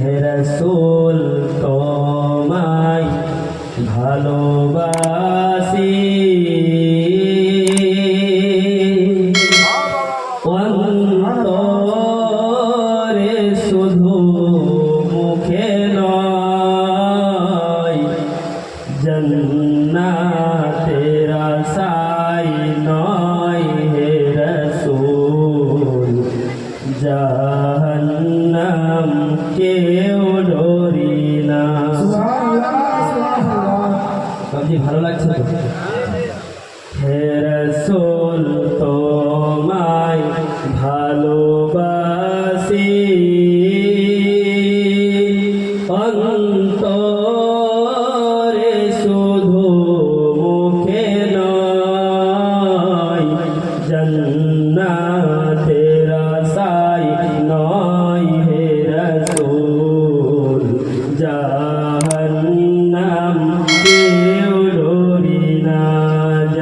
হে রসুল।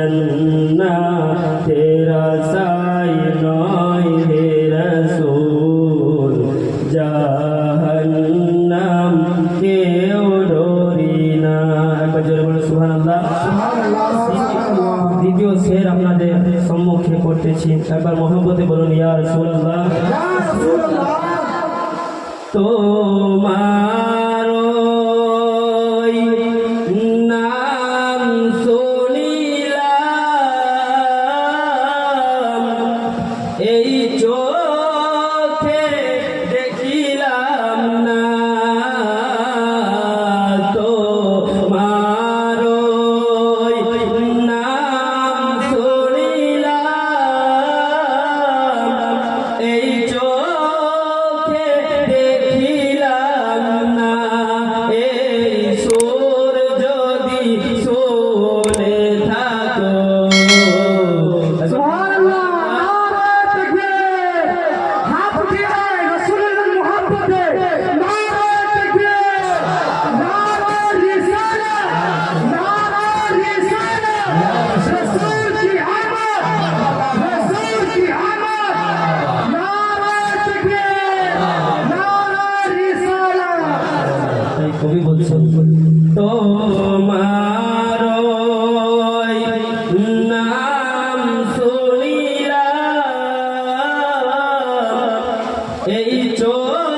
জন্না সাই নয় হে রসুল। জাহান্নাম কেউ একবার জোরে বলে সুবহানাল্লাহ। দ্বিতীয় শের সম্মুখে করতেছি একবার মহব্বতে বলুন ইয়া রাসূলুল্লাহ। তোমার এই চোখ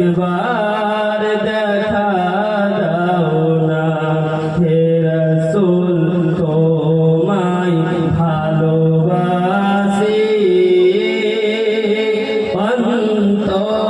একবার দেখা দাও না। হে রসুল তোমায় ভালোবাসি। অন্তর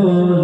Oh.